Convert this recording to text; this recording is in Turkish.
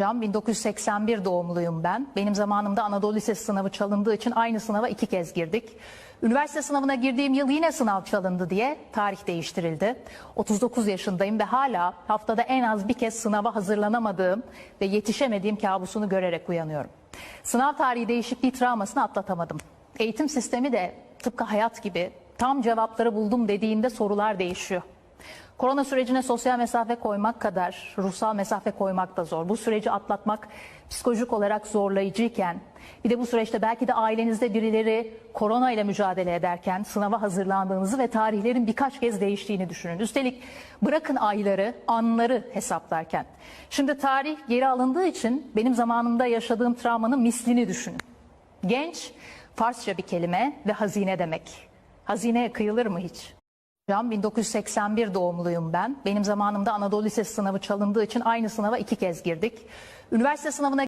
Hocam 1981 doğumluyum ben. Benim zamanımda Anadolu Lisesi sınavı çalındığı için aynı sınava iki kez girdik. Üniversite sınavına girdiğim yıl yine sınav çalındı diye tarih değiştirildi. 39 yaşındayım ve hala haftada en az bir kez sınava hazırlanamadığım ve yetişemediğim kabusunu görerek uyanıyorum. Sınav tarihi değişikliği travmasını atlatamadım. Eğitim sistemi de tıpkı hayat gibi tam cevapları buldum dediğinde sorular değişiyor. Korona sürecine sosyal mesafe koymak kadar ruhsal mesafe koymak da zor. Bu süreci atlatmak psikolojik olarak zorlayıcıyken bir de bu süreçte belki de ailenizde birileri korona ile mücadele ederken sınava hazırlandığınızı ve tarihlerin birkaç kez değiştiğini düşünün. Üstelik bırakın ayları, anları hesaplarken. Şimdi tarih geri alındığı için benim zamanımda yaşadığım travmanın mislini düşünün. Genç, Farsça bir kelime ve hazine demek. Hazineye kıyılır mı hiç? Hocam 1981 doğumluyum ben. Benim zamanımda Anadolu Lisesi sınavı çalındığı için aynı sınava iki kez girdik. Üniversite sınavına